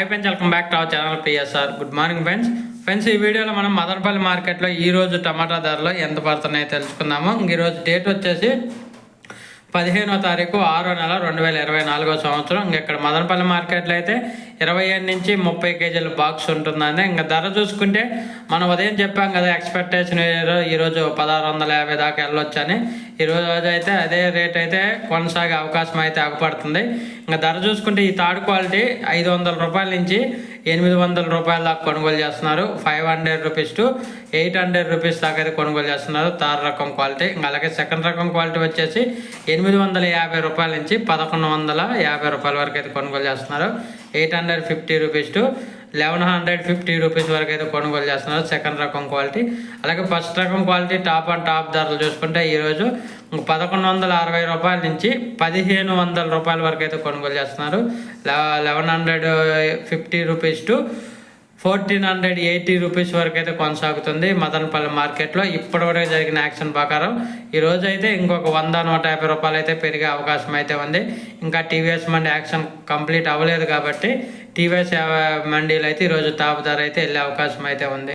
Hi friends welcome back to our channel PSR good morning friends friends ఈ వీడియోలో మనం మదనపల్లి మార్కెట్లో ఈరోజు టమాటా ధరలు ఎంత పడుతున్నాయో తెలుసుకుందాము. ఈరోజు డేట్ వచ్చేసి పదిహేనో తారీఖు ఆరో నెల రెండు వేల ఇరవై నాలుగో సంవత్సరం. ఇంక ఇక్కడ మదనపల్లి మార్కెట్లో అయితే ఇరవై ఏడు నుంచి ముప్పై కేజీల బాక్స్ ఉంటుందండి. ఇంకా ధర చూసుకుంటే మనం ఉదయం చెప్పాం కదా ఎక్స్పెక్టేషన్ ఈరోజు పదహారు వందల యాభై దాకా వెళ్ళొచ్చని. ఈరోజు అయితే అదే రేట్ అయితే కొనసాగే అవకాశం అయితే అగపడుతుంది ఇంకా ధర చూసుకుంటే ఈ థర్డ్ క్వాలిటీ ఐదు వందల రూపాయల నుంచి ఎనిమిది వందల రూపాయల దాకా కొనుగోలు చేస్తున్నారు. Five hundred rupees to eight hundred rupees దాకా అయితే కొనుగోలు చేస్తున్నారు థర్డ్ రకం క్వాలిటీ. ఇంకా అలాగే సెకండ్ రకం క్వాలిటీ వచ్చేసి ఎనిమిది వందల యాభై రూపాయల నుంచి పదకొండు వందల యాభై రూపాయల వరకు అయితే కొనుగోలు చేస్తున్నారు. Eight hundred fifty rupees to eleven hundred fifty rupees వరకు అయితే కొనుగోలు చేస్తున్నారు. సెకండ్ రకం క్వాలిటీ. అలాగే ఫస్ట్ రకం క్వాలిటీ టాప్ అండ్ టాప్ ధరలు చూసుకుంటే ఈరోజు పదకొండు వందల అరవై రూపాయల నుంచి పదిహేను వందల రూపాయల వరకు అయితే కొనుగోలు చేస్తున్నారు. Eleven hundred fifty rupees to fourteen hundred eighty rupees వరకు అయితే కొనసాగుతుంది మదనపల్లి మార్కెట్లో. ఇప్పటివరకు జరిగిన యాక్షన్ ప్రకారం ఈ రోజు అయితే ఇంకొక వంద నూట యాభై రూపాయలు అయితే పెరిగే అవకాశం అయితే ఉంది. ఇంకా టీవీఎస్ మండి యాక్షన్ కంప్లీట్ అవ్వలేదు కాబట్టి టీవీఎస్ మండీలు అయితే ఈరోజు టాప్ ధర అయితే వెళ్ళే అవకాశం అయితే ఉంది.